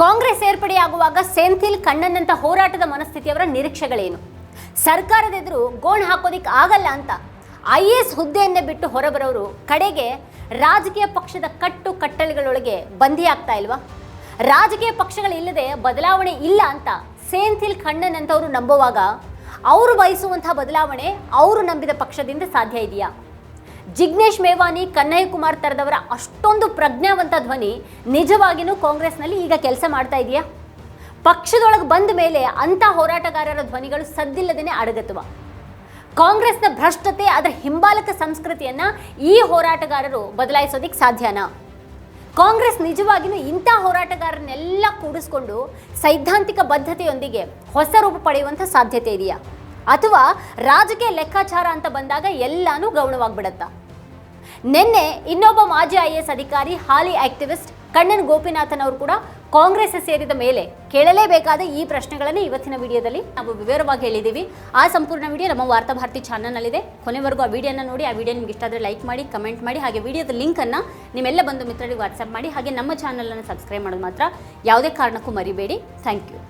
ಕಾಂಗ್ರೆಸ್ ಸೇರ್ಪಡೆಯಾಗುವಾಗ ಸೆಂಥಿಲ್ ಕಣ್ಣನಂತ ಹೋರಾಟದ ಮನಸ್ಥಿತಿಯವರ ನಿರೀಕ್ಷೆಗಳೇನು? ಸರ್ಕಾರದ ಎದುರು ಗೋಣ್ ಹಾಕೋದಿಕ್ ಆಗಲ್ಲ ಅಂತ ಐ ಎ ಎಸ್ ಹುದ್ದೆಯನ್ನೇ ಬಿಟ್ಟು ಹೊರಬರೋರು ಕಡೆಗೆ ರಾಜಕೀಯ ಪಕ್ಷದ ಕಟ್ಟು ಕಟ್ಟಳೆಗಳೊಳಗೆ ಬಂಧಿಯಾಗ್ತಾ ಇಲ್ವಾ? ರಾಜಕೀಯ ಪಕ್ಷಗಳಿಲ್ಲದೆ ಬದಲಾವಣೆ ಇಲ್ಲ ಅಂತ ಸೇಂಥಿಲ್ ಕಣ್ಣನ್ ಅಂತವರು ನಂಬುವಾಗ ಅವರು ಬಯಸುವಂತಹ ಬದಲಾವಣೆ ಅವರು ನಂಬಿದ ಪಕ್ಷದಿಂದ ಸಾಧ್ಯ ಇದೆಯಾ? ಜಿಗ್ನೇಶ್ ಮೇವಾನಿ, ಕನ್ನಯ್ಯ ಕುಮಾರ್ ತರದವರ ಅಷ್ಟೊಂದು ಪ್ರಜ್ಞಾವಂತ ಧ್ವನಿ ನಿಜವಾಗಿಯೂ ಕಾಂಗ್ರೆಸ್ನಲ್ಲಿ ಈಗ ಕೆಲಸ ಮಾಡ್ತಾ ಇದೆಯಾ? ಪಕ್ಷದೊಳಗೆ ಬಂದ ಮೇಲೆ ಅಂಥ ಹೋರಾಟಗಾರರ ಧ್ವನಿಗಳು ಸದ್ದಿಲ್ಲದೇ ಅಡಗತ್ವ ಕಾಂಗ್ರೆಸ್ನ ಭ್ರಷ್ಟತೆ, ಅದರ ಹಿಂಬಾಲಕ ಸಂಸ್ಕೃತಿಯನ್ನ ಈ ಹೋರಾಟಗಾರರು ಬದಲಾಯಿಸೋದಿಕ್ ಸಾಧ್ಯನಾ? ಕಾಂಗ್ರೆಸ್ ನಿಜವಾಗಿಯೂ ಇಂಥ ಹೋರಾಟಗಾರನ್ನೆಲ್ಲ ಕೂಡಿಸ್ಕೊಂಡು ಸೈದ್ಧಾಂತಿಕ ಬದ್ಧತೆಯೊಂದಿಗೆ ಹೊಸ ರೂಪ ಪಡೆಯುವಂಥ ಸಾಧ್ಯತೆ ಇದೆಯಾ? ಅಥವಾ ರಾಜಕೀಯ ಲೆಕ್ಕಾಚಾರ ಅಂತ ಬಂದಾಗ ಎಲ್ಲಾನು ಗೌಣವಾಗ್ಬಿಡತ್ತಾ. ನಿನ್ನೆ ಇನ್ನೊಬ್ಬ ಮಾಜಿ ಐ ಎಸ್ ಅಧಿಕಾರಿ, ಹಾಲಿ ಆಕ್ಟಿವಿಸ್ಟ್ ಕಣ್ಣನ್ ಗೋಪಿನಾಥನ್ ಅವರು ಕೂಡ ಕಾಂಗ್ರೆಸ್ ಸೇರಿದ ಮೇಲೆ ಕೇಳಲೇಬೇಕಾದ ಈ ಪ್ರಶ್ನೆಗಳನ್ನು ಇವತ್ತಿನ ವಿಡಿಯೋದಲ್ಲಿ ನಾವು ವಿವರವಾಗಿ ಹೇಳಿದ್ದೀವಿ. ಆ ಸಂಪೂರ್ಣ ವಿಡಿಯೋ ನಮ್ಮ ವಾರ್ತಾ ಭಾರತಿ ಚಾನಲ್ನಲ್ಲಿದೆ. ಕೊನೆವರೆಗೂ ಆ ವಿಡಿಯೋನ ನೋಡಿ, ಆ ವಿಡಿಯೋ ನಿಮ್ಗೆ ಇಷ್ಟ ಆದರೆ ಲೈಕ್ ಮಾಡಿ, ಕಮೆಂಟ್ ಮಾಡಿ, ಹಾಗೆ ವಿಡಿಯೋದ ಲಿಂಕನ್ನು ನಿಮ್ಮೆಲ್ಲ ಬಂದು ಮಿತ್ರರಿಗೆ ವಾಟ್ಸಪ್ ಮಾಡಿ, ಹಾಗೆ ನಮ್ಮ ಚಾನಲನ್ನು ಸಬ್ಸ್ಕ್ರೈಬ್ ಮಾಡೋದು ಮಾತ್ರ ಯಾವುದೇ ಕಾರಣಕ್ಕೂ ಮರಿಬೇಡಿ. Thank you.